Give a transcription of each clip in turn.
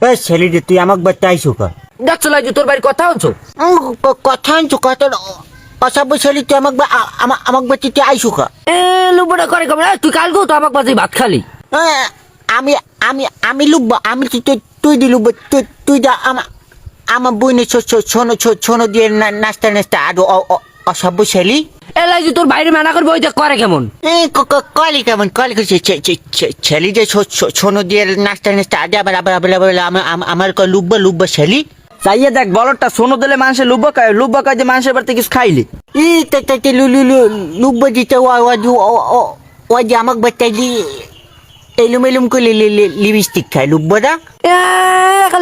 এ ছেলেটি তুই আমাকে বাচ্চা আইসু কা? দেখছ লাইজু তোর বাড়ির কথা হচ্ছ কথা আনছো কথা অসভ্য ছেলে তুই আমাকে আমাকে বাচ্চা তুই আইসু কা? এ লুবটা করে কবে তুই কালকেও তো আমাকে বাজে ভাত খালি। আমি আমি আমি লুব্বা আমি তুই তুই তুই দিলু তুই তুই দা আমার আমার বইনে ছোনো ছোনো দিয়ে না- নাচতে নাচতে আর অ- অ- ছেলে। এ লাইজু তোর বাইরে মানা করবে ওইটা করে কেমন? কলি কেমন? কলি ছেলে যে ছোনো দিয়ে নাচতে নাচতে আজ আবার আবার আবার আবার আমার লুব্বা লুব্বা ছেলে। চাইয়ে দেখ বলরটা সোনো দিলে মানুষের লুব্বা খায় লুব্বা খায় যে মানুষের বাড়িতে কিছু খাইলি। ই তে তে তে লু লু লু লুব্বা দিতে ও যে আমাকে বাচ্চাইলি এলুম এলুম করে লিপস্টিক খায় লুব্বাটা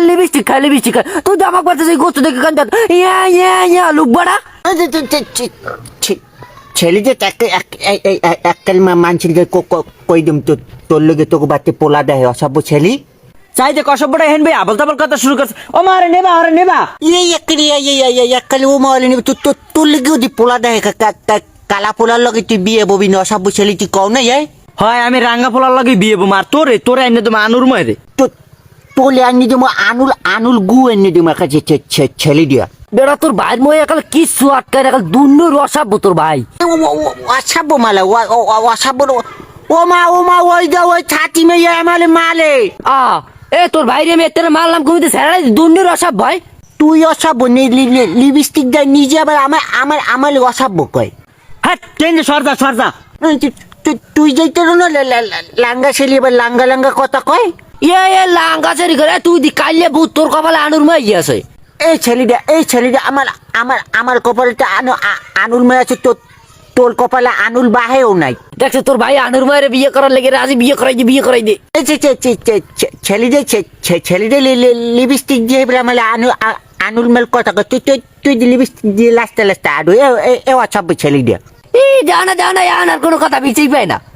লিপস্টিক খাই লিপস্টিক খাই তুই তো আমাকে বাজে গোস্ত দেখে কান ইয়া ইয়া ইয়া লুবড়া ছেলে যে এককাল মানছিল যে কই দিম তো তোর লগে তোকে বাচ্চা পোলা দেয় অসভ্য ছেলে? চাই যে কসবটা হেন ভাই আবল তাবল কথা শুরু করছে। ও মা আরে নেবা আরে নেবা। এই এককাল এককাল ও মাওয়ালি নিবি। তোর তোর লগে ওদি পোলা দেয় কালা পোলার লগে তুই বিয়ে ববি না অসভ্য ছেলে তুই কও না যাই হয় আমি রাঙ্গা ফলার লাগে বিয়ে বো মার তোরে তোরে এনে তোমার আনুর ময় রে তো তোলে আনি দিমো আনুল আনুল গু এনে দিমো কাছে ছেলে দিয়া। বেড়া তোর ভাইয়ের ময়ে একাল কিচ্ছু আটকায় রাখাল দুন্ন রসাবো তোর ভাই। অসাব্য মালা অসাব্য ও মা ও মা ওই যা ওই ছাতি মেয়ে আমালে মালে আ এ তোর ভাইরে আমি এতে মারলাম কমিতে স্যারাই দুন্ন রসাব ভাই। তুই অসাব্য লিপস্টিক দেয় নিজে আবার আমার আমার আমার অসাব্য কয়। হ্যাঁ কেন সরদা সরদা তুই- যাইতে না লাঙ্গা ছেলে এবার লাঙ্গা লাঙ্গা কথা কয়? ইয়ে এ লাঙ্গা চারি করে তুই দি কাইলে ভূত তোর কপালে আনুর মাই গিয়েছে এই ছেলেটা এই ছেলেটা আমার আমার আমার কপালটা আনু আ- আনুল মেয়ে আছে তোর তোর কপালে আনুল বাহেও নাই। দেখছে তোর ভাই আনুর মায়ের বিয়ে করার লেগে রাজি বিয়ে করাই দে বিয়ে করাই দে। এই ছেলেদের ছেলেদের লিপস্টিক দিয়ে আমার আনু আনুল মেল কথা কয় তুই তুই তুই লিপস্টিক দিয়ে লাস্তে লাস্তে আডু এ এ অসভ্য ছেলে দিয়া ই জানা জানা আনার কোনো কথা বিচেই পায় না। এই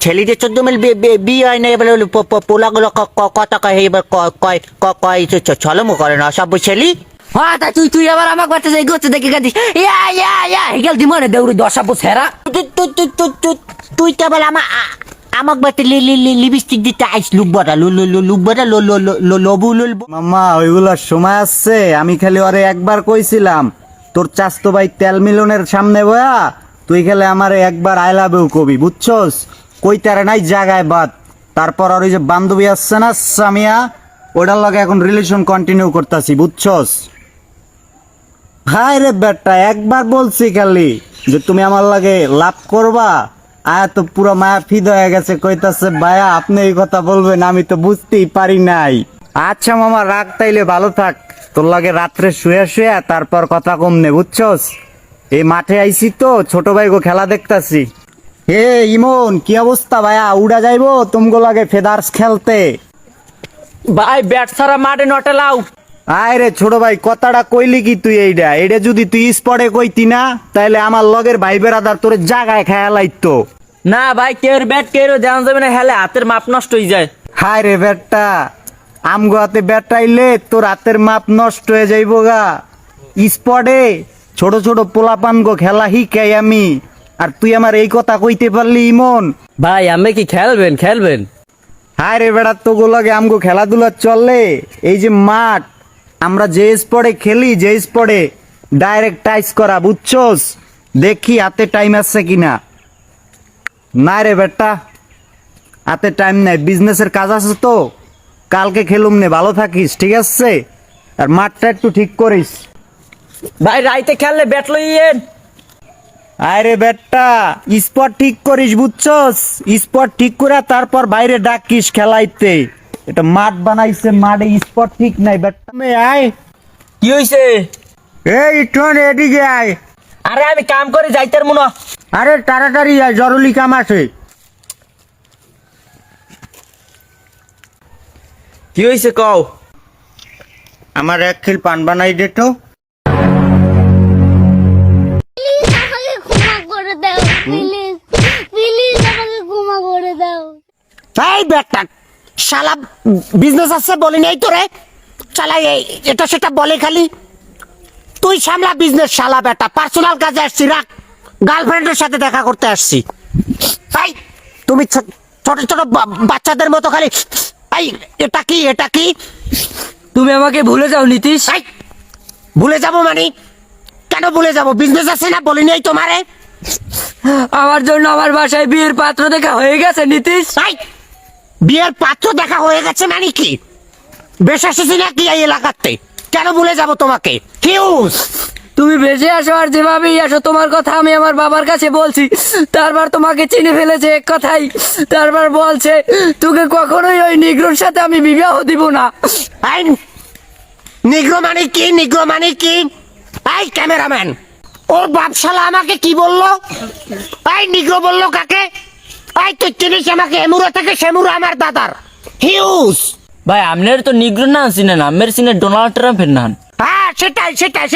ছেলেদের চোদ্দ মিল বিয়ে হয় না এবার পোলাগুলো কথা কয় এবার কয় কয় করে না অসভ্য ছেলে? হ্যাঁ তা তুই তুই আবার আমাকে বাচ্চা যাই গোচ্ছে দেখে কাঁদিস ইয়া ইয়া ইয়া হেগেল দিমনে দেউরি দশাবো সেরা। তুই- তুই- তুই- তুই- তুই- তুই কেবল আমার আমাকে বাতে লিপস্টিক দিতে আইস লুব্বরা লুব্বরা লবু লুলবো মাম্মা ওইগুলোর সময় আসছে আমি খালি ওরে একবার কইছিলাম তোর চাস্তো ভাই তেল মিলনের সামনে বয়া তুই খেলে আমারে একবার আই লাভ ইউ কবি বুঝছস? কইতারে নাই জায়গায় বাদ। তারপর আর ওই যে বান্ধবী আসছে না, সামিয়া ওটার লগে এখন রিলেশন কন্টিনিউ করতাছি, বুঝছস? হায় রে বেটা, একবার বলছি খালি যে তুমি আমার লাগে লাভ করবা? আয়া তো পুরো মায়া ফিদ হয়ে গেছে, কইতাছে ভাইয়া আপনি এই কথা বলবেন, আমি তো বুঝতেই পারি নাই। আচ্ছা মামা রাগ তাইলে, ভালো থাক। তোর লাগে রাত্রে শুয়ে শুয়ে, তারপর কথা কমনে বুঝছস? এই মাঠে আইছি তো, ছোট ভাই গো খেলা দেখতাছি। হে ইমন কি অবস্থা ভাইয়া? উড়া যাইবো? তুমগো লাগে ফেদার্স খেলতে। ভাই ব্যাট ছাড়া মাঠে নটে লাও আয় রে ছোট ভাই কথাটা কইলি কি তুই এইটা এটা যদি তুই স্পটে কইতি না তাহলে আমার লগের ভাই বেড়াদার তোর জাগায় খেয়া লাইতো। না ভাই কেউ ব্যাট কেউ জানা যাবে না হেলে হাতের মাপ নষ্ট হয়ে যায়। হায় রে ব্যাটটা আমগো হাতে ব্যাট আইলে তোর হাতের মাপ নষ্ট হয়ে যাইব গা। স্পটে ছোট ছোট পোলাপান গো খেলা হিকাই আমি। আর তুই আমার এই কথা কইতে পারলি ইমন? ভাই আমি কি খেলবেন খেলবেন? হায় রে বেড়া তো লাগে আমগো খেলাধুলা চলে। এই যে মাঠ আমরা যে স্পটে খেলি যে স্পটে ডাইরেক্ট টাইস করা বুঝছস? দেখি হাতে টাইম আছে কিনা। না রে বেটা হাতে টাইম নাই বিজনেসের কাজ আছে তো। কালকে খেলুম নে ভালো থাকিস ঠিক আছে? আর মাঠটা একটু ঠিক করিস। ভাই রাইতে খেললে ব্যাট লইয়েন। আরে বেটা স্পট ঠিক করিস বুঝছস? স্পট ঠিক করে তারপর বাইরে ডাকিস খেলাইতে। এটা মাঠ বানাইছে মাঠে স্পট ঠিক নাই বেটা। মে আয়। কি হইছে? এই টন এদিকে আয়। আরে আমি কাম করে যাইতার মনে। আরে তাড়াতাড়ি আয় জরুরি কাম আছে। কি হইছে কও? আমার এক খিল পান বানাই দে তো। শালা বিজনেস আছে বলি নেই তো রে শালা এই এটা সেটা বলে খালি। তুই সামলা বিজনেস শালা বেটা পার্সোনাল কাজে আসছি রাখ। গার্লফ্রেন্ডের সাথে দেখা করতে আসছি। এই তুমি ছোট ছোট বা- বাচ্চাদের মতো খালি। এই এটা কি এটা কি? তুমি আমাকে ভুলে যাও নীতিশ। ভুলে যাব মানে? কেন ভুলে যাব? বিজনেস আছে না বলি নেই তোমারে? আমার জন্য আমার বাসায় বিয়ের পাত্র দেখা হয়ে গেছে নীতিশ। বিয়ের পাত্র দেখা হয়ে গেছে মানে কি? বেশ এসেছি নাকি এই এলাকাতে? কেন ভুলে যাব তোমাকে? কিউস তুমি বেঁচে আসো আর যেভাবেই আসো তোমার কথা আমি আমার বাবার কাছে বলছি। তারপর তোমাকে চিনে ফেলেছে এক কথাই। তারপর বলছে তোকে কখনোই ওই নিগ্রোর সাথে আমি বিবাহ দিব না। নিগ্রো মানে কি? নিগ্রো মানে কি? এই ক্যামেরাম্যান। ওর বাপশালা আমাকে কি বলল? এই নিগ্রো বলল কাকে? এই তুই চিনিস আমাকে? এমুরা থেকে সেমুরা আমার দাদার। হিউজ। ভাই আপনার তো নিগ্রো না চিনেন আমের চিনে ডোনাল্ড ট্রাম্পের নান হ্যাঁ সেটাই সেটাই।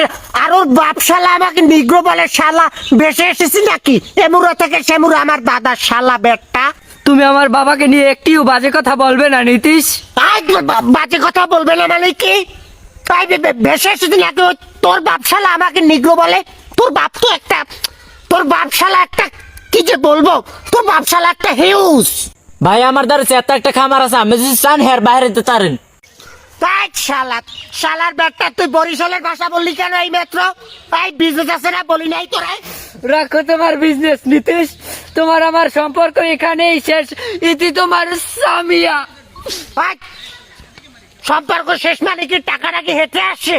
আর ওর বাপ শালা আমাকে নিগ্রো বলে শালা বেসে এসেছি নাকি? এমুরা থেকে সেমুরা আমার দাদার শালা বেটটা তুমি আমার বাবাকে নিয়ে একটিও বাজে কথা বলবে না নীতিশ। আই বাজে কথা বলবে না মানে কি? তাই বে- বে- এসেছি নাকি? তোর বাপশালা আমাকে নিগ্রো বলে তোর বাপ তো একটা তোর বাপ শালা একটা কি যে বলব তোর বাপ শালা একটা হিউজ। ভাই আমার দ্বারা চেতা একটা খামার আছে আমি যদি চান হের বাইরে দিতে পারেন। তাই শালা শালার ব্যাগটা তুই বরিশালের ভাষা বললি কেন এই মাত্র? এই বিজনেস আছে না বলি নাই তোরা? রাখো তোমার বিজনেস নীতিশ। তোমার আমার সম্পর্ক এখানেই শেষ। ইতি তোমার সামিয়া। ভাই, সম্পর্ক শেষ মানে কি টাকা নাকি হেঁটে আসছে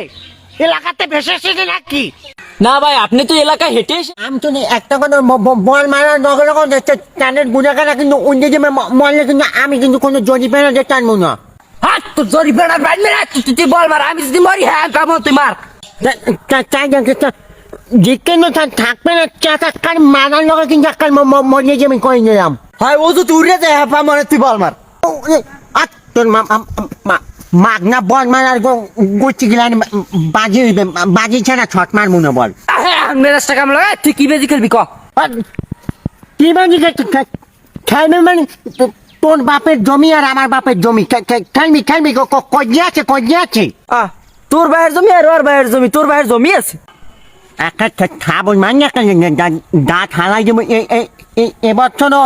এলাকাতে ভেসে এসেছে নাকি? না ভাই আপনি তো এলাকায় হেঁটে আমি তো একটা কোনো বল মারার নগর নগর টানের গুণাগারা কিন্তু অন্য যে মরলে কিন্তু আমি কিন্তু কোনো জরিপেনা যে টানবো না। হাত তো জরি বেড়ার বাইর তুই তুই বল মার আমি যদি মরি হ্যাঁ কামো তুই মার। চাই জিজ্ঞেস থাকবে না চাকা কার মারার নগর কিন্তু একটা মরিয়ে যে আমি করে নিলাম। হয় ও তো তুই যায় হ্যাঁ মানে তুই বল মার। তোর মা- মাগনা বল মারার গুচি গেলে বাজি হইবে বাজি ছাড়া ছট মারবো না বল। মেরাজটা কামলো এ, তুই কি বেজি খেলবি ক? কি বাজি খেলবে মানে তোর বাপের জমি আর আমার বাপের জমি। খেলবি খেলবি কজি আছে কজি আছে। তোর ভাইয়ের জমি আর ওর ভাইয়ের জমি তোর ভাইয়ের জমি আছে? একটা খাব মানে একটা দাঁত হালাই দেবো। এবছরও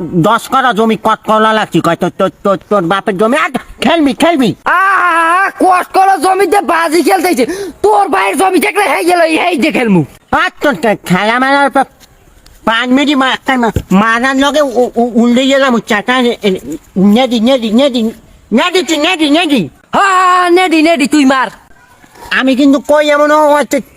দশ করা জমি কত কলা লাগছি? কয় তোর তোর তোর তোর বাপের জমি? আর খেলবি খেলবি। কষ্ট করে জমিতে বাজি খেলতেছে। তোর ভাইয়ের জমি দেখলে হেই গেল হেই যে খেলমু। আর তোর খেলা মেলার পাঁচ মিনিট মারার লগে উ- উ- উল্টে গেলাম চাটা নেদি নেদি নেদি নেদি তুই নেদি নেদি হ্যাঁ নেডি নেডি তুই মার। আমি কিন্তু কই এমন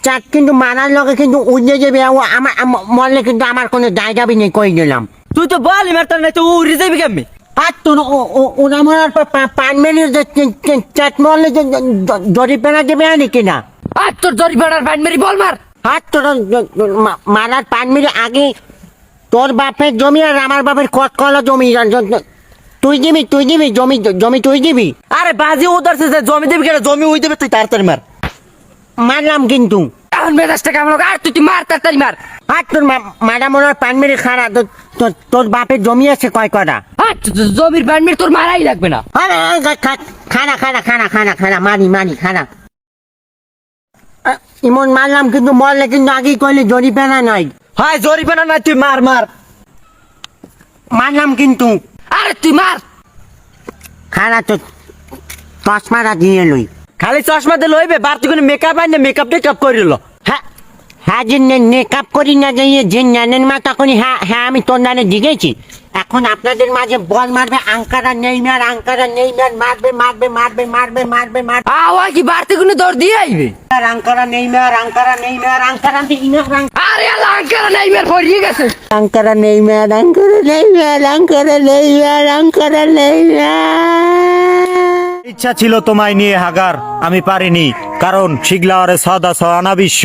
চাট কিন্তু মারার লগে কিন্তু উল্টে যাবে আমার আম- মরলে কিন্তু আমার কোনো জায়গাবি নেই কই দিলাম তুই তো বলি মারতাম না তুই উড়ে যাবি কেমনি? আর তোর ও- ও- ওরা মরার পর পা- পাঁচ মিনিট যে চে- চে- চাট মরলে যে দেবে আনি কিনা? আর তোর জরি বেড়ার বাইর মেরি বল মার। আর তোর মারার পাঁচ মিনিট আগে তোর বাপের জমি আর আমার বাপের কত কলা জমি তুই দিবি তুই দিবি জমি জমি তুই দিবি? আরে বাজি যে জমি দেবি কেন? জমি ওই দেবে তুই তাড়াতাড়ি মার। মারলাম কিন্তু। এখন মেজাজটা কামলো আর তুই তুই মার তাড়াতাড়ি মার। আর তোর মারা মরার পাঁচ মিনিট খারা তোর- তোর তোর বাপের জমি আছে কয় কটা আর জমির বাইর মেরে তোর মারাই লাগবে না। খানা খানা খানা খানা খানা মারি মারি খানা ইমন মারলাম কিন্তু মরলে কিন্তু আগেই কইলে জরিপেনা নাই। হয় জরিমানা না তুই মার মার। মারলাম কিন্তু। আরে তুই মার। খানা তো চশমাটা দিয়ে লই। খালি চশমা দিয়ে লইবে বাড়তি কোনো মেকআপ আইনে মেকআপ টেকআপ করিল হ্যাঁ হ্যাঁ যে মেকআপ করি না যাইয়ে যে ন্যানের মাথা করি হ্যাঁ হ্যাঁ আমি তোর নানে দিয়েছি এখন আপনাদের মাঝে বল মারবে আঙ্কারা নেই মার আঙ্কারা নেই মার মারবে মারবে মারবে মারবে মারবে। মারবে আওয়াজ কি বাড়তি কোনো দৌড় দিয়ে আইবে? আর আঙ্কারা নেই মার আঙ্কারা নেই মার আঙ্কারা নেই মার আরে আল্লাহ আঙ্কার নাই মের পড়িয়ে গেছে। আঙ্কারা নেই মার আঙ্কারা নেই মার আঙ্কারা নেই মার আঙ্কারা নেই মার ইচ্ছা ছিল তোমায় নিয়ে হাগার, আমি পারিনি, কারণ শিগলাওয়ারে সদা সহানা বিশ্ব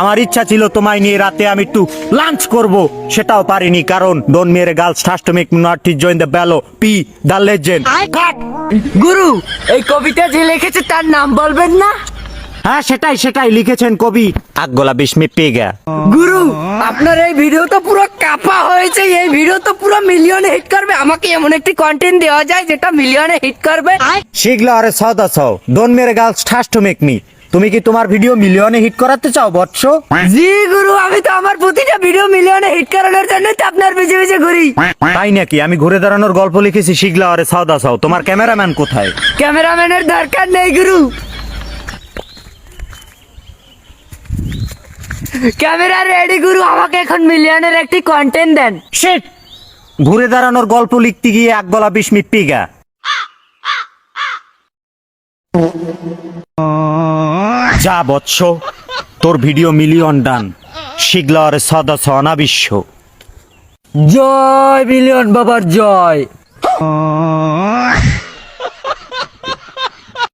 আমার ইচ্ছা ছিল তোমায় নিয়ে রাতে আমি একটু লাঞ্চ করব, সেটাও পারিনি, কারণ ডোন মেরে girls naughty not join the ব্যালো পি, দ্য লেজেন্ড। গুরু, এই কবিতা যে লিখেছে তার নাম বলবেন না? হ্যাঁ সেটাই সেটাই লিখেছেন কবি। আকগোলা বিস্মি পেগা গুরু আপনার এই ভিডিও তো পুরো কাপা হয়েছে এই ভিডিও তো পুরো মিলিয়নে হিট করবে। আমাকে এমন একটি কন্টেন্ট দেওয়া যায় যেটা মিলিয়নে হিট করবে। শিখলো আরে সদা সও ডোন মেরে গার্লস ঠাস টু মেক মি তুমি কি তোমার ভিডিও মিলিয়নে হিট করাতে চাও বৎস? জি গুরু আমি তো আমার প্রতিটা ভিডিও মিলিয়নে হিট করানোর জন্য তো আপনার পিছে পিছে ঘুরি। তাই নাকি? আমি ঘুরে দাঁড়ানোর গল্প লিখেছি শিখলা আরে সদা সও তোমার ক্যামেরাম্যান কোথায়? ক্যামেরাম্যানের দরকার নেই গুরু। ক্যামেরা রেডি গুরু আমাকে এখন মিলিয়নের একটি কন্টেন্ট দেন। শিট ঘুরে দাঁড়ানোর গল্প লিখতে গিয়ে আকগলা বিস্মি পিগা যা বৎস তোর ভিডিও মিলিয়ন ডান শিখলা আরে সদা সনা বিশ্ব জয় মিলিয়ন বাবার জয়।